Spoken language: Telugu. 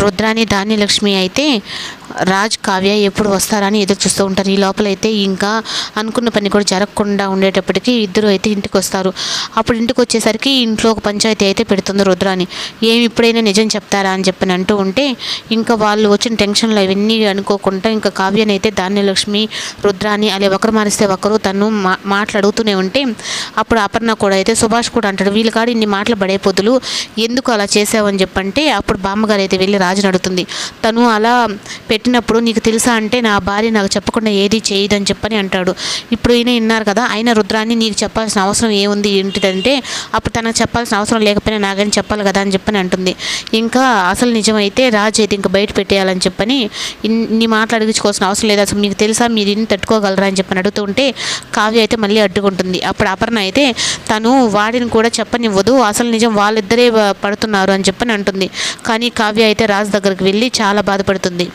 రుద్రాని ధాన్యలక్ష్మి అయితే రాజ్ కావ్య ఎప్పుడు వస్తారని ఎదురు చూస్తూ ఉంటారు. ఈ లోపల అయితే ఇంకా అనుకున్న పని కూడా జరగకుండా ఉండేటప్పటికి ఇద్దరు అయితే ఇంటికి వస్తారు. అప్పుడు ఇంటికి వచ్చేసరికి ఇంట్లో ఒక పంచాయతీ అయితే పెడుతుంది రుద్రాని ఏమి ఇప్పుడైనా నిజం చెప్తారా అని చెప్పని అంటూ ఉంటే ఇంకా వాళ్ళు వచ్చిన టెన్షన్లు అవన్నీ అనుకోకుండా ఇంకా కావ్యని అయితే ధాన్యలక్ష్మి రుద్రాని అలా ఒకరు మారిస్తే ఒకరు తను మా మాట్లాడుతూనే ఉంటే అప్పుడు అపర్ణ కూడా అయితే సుభాష్ కూడా అంటాడు వీళ్ళు కాడ ఇన్ని మాటలు పడే పొద్దులు ఎందుకు అలా చేసావని చెప్పంటే అప్పుడు బామ్మగారు అయితే వెళ్ళి రాజుని అడుగుతుంది తను అలా పెట్టినప్పుడు నీకు తెలుసా అంటే నా భార్య నాకు చెప్పకుండా ఏది చేయదని చెప్పని అంటాడు. ఇప్పుడు ఈయన విన్నారు కదా అయిన రుద్రాన్ని నీకు చెప్పాల్సిన అవసరం ఏముంది ఏంటిదంటే అప్పుడు తనకు చెప్పాల్సిన అవసరం లేకపోయినా నాకని చెప్పాలి కదా అని చెప్పని అంటుంది. ఇంకా అసలు నిజమైతే రాజు అయితే ఇంకా బయట పెట్టేయాలని చెప్పని ఇన్ని మాటలు అడిగించుకోవాల్సిన అవసరం లేదు. అసలు మీకు తెలుసా మీరు ఇన్ని తట్టుకోగలరా అని చెప్పని అడుగుతుంటే కావ్య అయితే మళ్ళీ అడ్డుకుంటుంది. అప్పుడు అపర్ణ అయితే తను వాడిని కూడా చెప్పనివ్వదు అసలు నిజం వాళ్ళిద్దరే పడుతున్నారు అని చెప్పని అంటుంది. కానీ కావ్య అయితే రాజు దగ్గరికి వెళ్ళి చాలా బాధపడుతుంది.